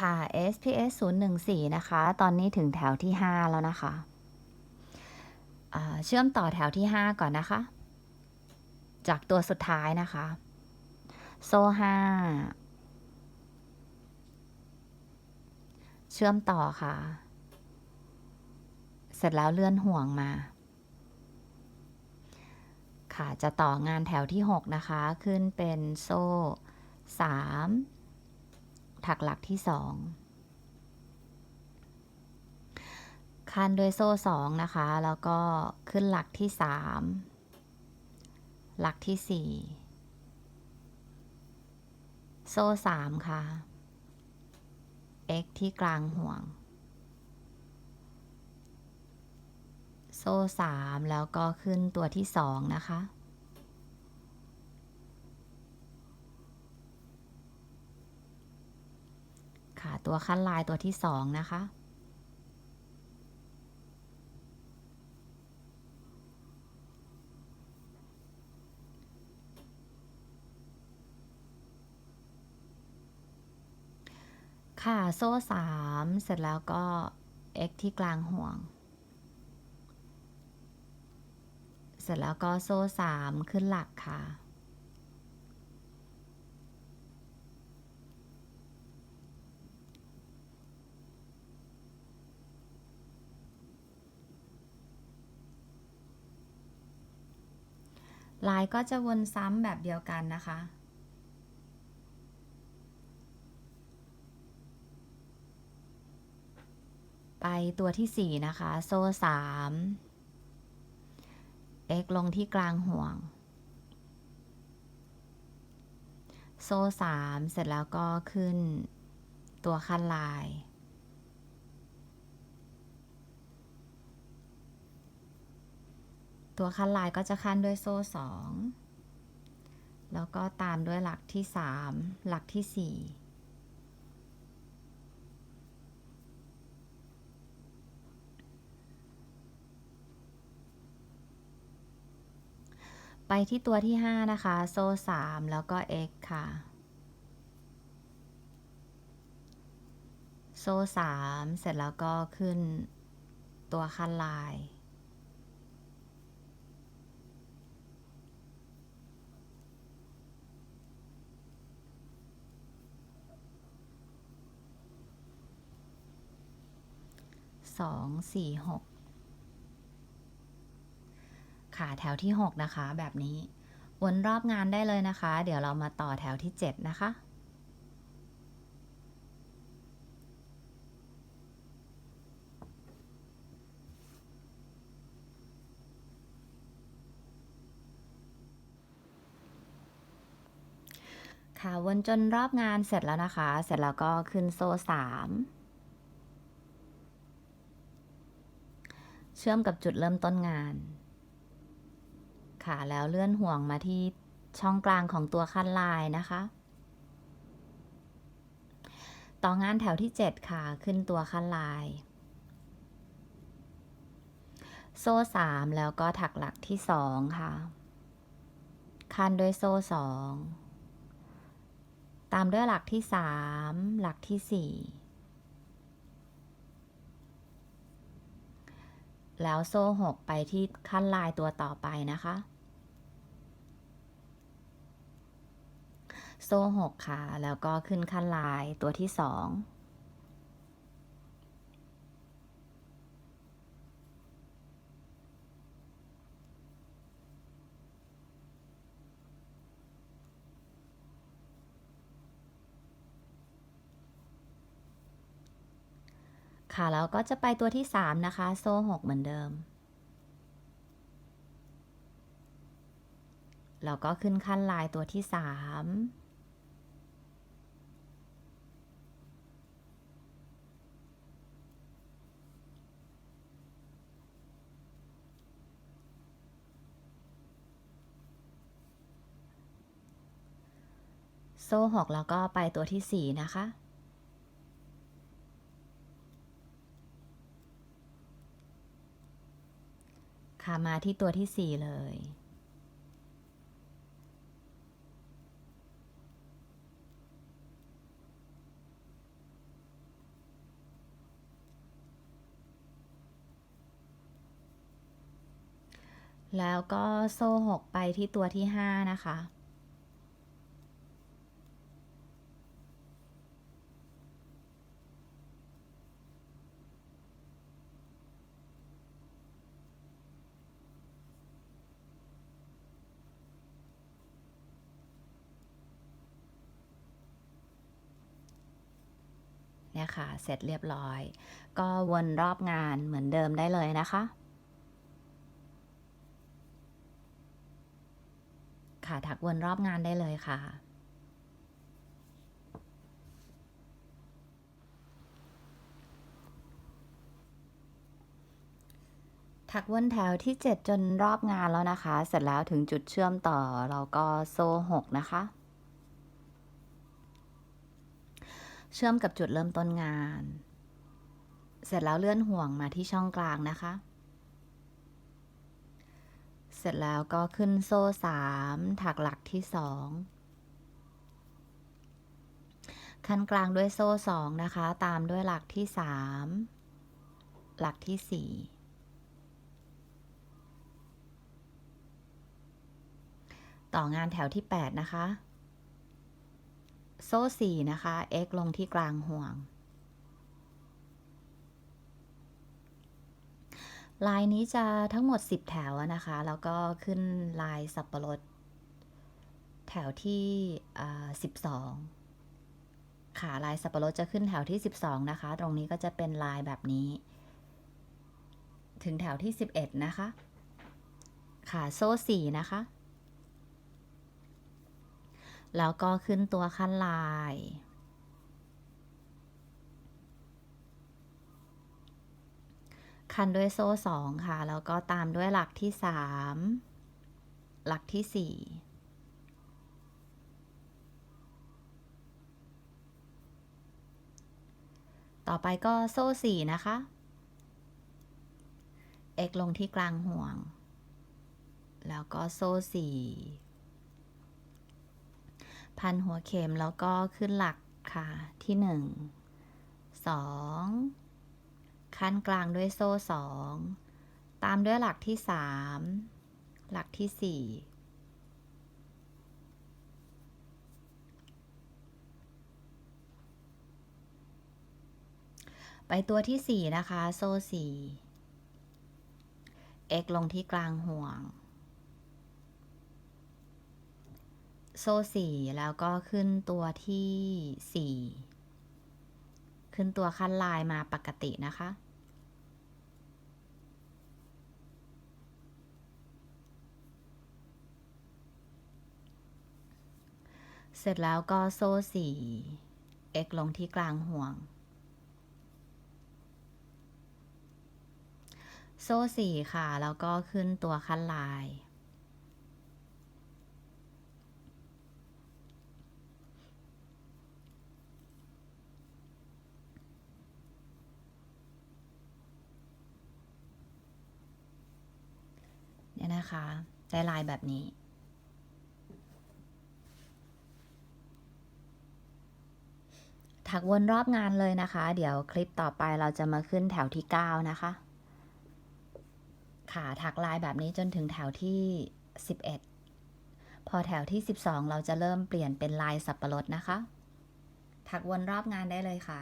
ค่ะ SPS 014 นะคะ ตอนนี้ถึงแถวที่ 5 แล้วนะคะ เชื่อมต่อแถวที่ 5 ก่อนนะคะ จากตัวสุดท้ายนะคะ โซ่ห้าเชื่อมต่อค่ะ เสร็จแล้วเลื่อนห่วงมา ค่ะ จะต่องานแถวที่ 6 นะคะ ขึ้นเป็นโซ่3 ถักหลักที่2คันด้วยโซ่2นะคะ แล้วก็ขึ้นหลักที่3หลักที่4โซ่3ค่ะ x ที่กลางห่วง โซ่3แล้วก็ขึ้นตัวที่2นะคะคะ ตัวขั้นลายตัวที่2นะคะ ค่ะ โซ่3เสร็จแล้วก็ x ที่กลางห่วง เสร็จแล้วก็โซ่3ขึ้นหลักค่ะ ลายก็จะวนซ้ำแบบเดียวกันนะคะ ไปตัวที่ 4 นะคะ โซ่ 3 x ลงที่กลางห่วง โซ่ 3 เสร็จแล้วก็ขึ้นตัวขั้นลาย ตัวขั้นลายก็จะขั้นด้วยโซ่ 2 แล้วก็ตามด้วยหลักที่ 3 หลักที่ 4ไปที่ตัวที่ 5 นะคะ โซ่ 3 แล้วก็ x ค่ะ โซ่ 3 เสร็จแล้วก็ขึ้นตัวขั้นลาย สองสี่หกค่ะแถวที่ 6 นะคะ แบบนี้ วนรอบงานได้เลยนะคะ เดี๋ยวเรามาต่อแถวที่ 7 นะคะ ค่ะวนจนรอบงานเสร็จแล้วนะคะ เสร็จแล้วก็ขึ้นโซ่3 ชื่อมกับจุดเริ่มต้นงาน ค่ะแล้วเลื่อนห่วงมาที่ช่องกลางของตัวคันลายนะคะ ต่องานแถวที่ 7 ค่ะ ขึ้นตัวคันลาย โซ่ 3 แล้วก็ถักหลักที่ 2 ค่ะ คันด้วยโซ่ 2 ตามด้วยหลักที่ 3 หลักที่ 4 แล้วโซ่ 6 ไปที่ขั้นลายตัวต่อไปนะคะ โซ่ 6 ค่ะ แล้วก็ขึ้นขั้นลายตัวที่ 2 ค่ะแล้วก็จะไปตัวที่ 3 นะคะ โซ่ 6 เหมือนเดิม แล้วก็ขึ้นขั้นลายตัวที่ 3โซ่6แล้วก็ไปตัวที่4นะคะ ค่ะมาที่ตัวที่สี่เลย แล้วก็โซ่หกไปที่ตัวที่ห้านะคะ เนี่ยค่ะ เสร็จเรียบร้อย ก็วนรอบงานเหมือนเดิมได้เลยนะคะ ค่ะถักวนรอบงานได้เลยค่ะถักวนแถวที่ 7 จนรอบงานแล้วนะคะ เสร็จแล้วถึงจุดเชื่อมต่อเราก็โซ่ 6 นะคะ เชื่อมกับจุดเริ่มต้นงาน เสร็จแล้วเลื่อนห่วงมาที่ช่องกลางนะคะ เสร็จแล้วก็ขึ้นโซ่3ถักหลักที่2ขั้นกลางด้วยโซ่2นะคะ ตามด้วยหลักที่3หลักที่4ต่องานแถวที่ 8 นะคะ โซ่4นะคะ x ลงที่กลางห่วง ลายนี้จะทั้งหมด 10 แถวนะคะ แล้วก็ขึ้นลายสับปะรด แถวที่12ค่ะลายสับปะรดจะขึ้นแถวที่ 12 นะคะ ตรงนี้ก็จะเป็นลายแบบนี้ ถึงแถวที่ 11 นะคะ ค่ะโซ่4นะคะ แล้วก็ขึ้นตัวขั้นลาย คันด้วยโซ่สองค่ะ แล้วก็ตามด้วยหลักที่สามหลักที่สี่ต่อไปก็โซ่สี่นะคะ x ลงที่กลางห่วง แล้วก็โซ่สี่ พันหัวเข็มแล้วก็ขึ้นหลักค่ะ ที่หนึ่งสองขั้นกลางด้วยโซ่สองตามด้วยหลักที่สามหลักที่สี่ไปตัวที่สี่นะคะ โซ่สี่ x ลงที่กลางห่วง โซ่สี่แล้วก็ขึ้นตัวที่สี่ขึ้นตัวขั้นลายมาปกตินะคะ เสร็จแล้วก็โซ่สี่ x ลงที่กลางห่วง โซ่สี่ค่ะ แล้วก็ขึ้นตัวขั้นลาย เนะคะได้ลายแบบนี้ ถักวนรอบงานเลยนะคะ เดี๋ยวคลิปต่อไปเราจะมาขึ้นแถวที่ 9 นะคะ ค่ะถักลายแบบนี้จนถึงแถวที่ 11 พอแถวที่ 12 เราจะเริ่มเปลี่ยนเป็นลายสับปะรดนะคะ ถักวนรอบงานได้เลยค่ะ